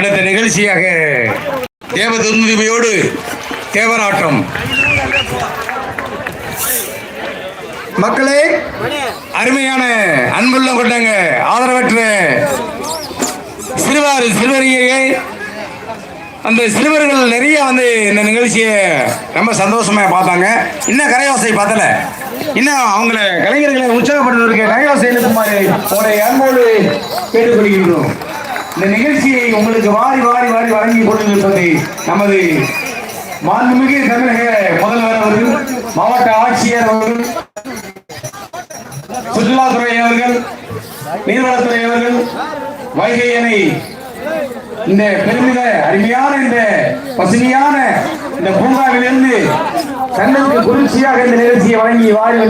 அடுத்த நிகழ்ச்சியாக தேவ துர்முதிமையோடு தேவராட்டம். மக்களே அருமையான அன்புள்ள கொண்டாங்க ஆதரவற்ற சிறுவாறு சிறுவரியை அந்த சிறுவர்கள் நிறைய வந்து இந்த நிகழ்ச்சியை ரொம்ப சந்தோஷமா பார்த்தாங்க. இன்னும் கரையோசை பார்த்தல இன்னும் அவங்கள கலைஞர்களை உற்சாகப்படுத்துவதற்கு கரையோசை எழுப்புமாறு உங்களை அன்போடு கேட்டுக்கொள்கின்றோம் இந்த நிகழ்ச்சியை உங்களுக்கு வாரி வாரி வாரி வழங்கி கொண்டிருப்பது நமது மாண்புமிகு தமிழக முதல்வர் அவர்கள் மாவட்ட ஆட்சியர் அவர்கள் சுற்றுலாத்துறை அவர்கள் நீர்வளத்துறை அவர்கள் வைகை அணை இந்த பெருமித அருமையான இந்த பசுமையான இந்த பூங்காவிலிருந்து கண்ணுக்கு குளிர்ச்சியாக இந்த நிகழ்ச்சியை வழங்கி வாரி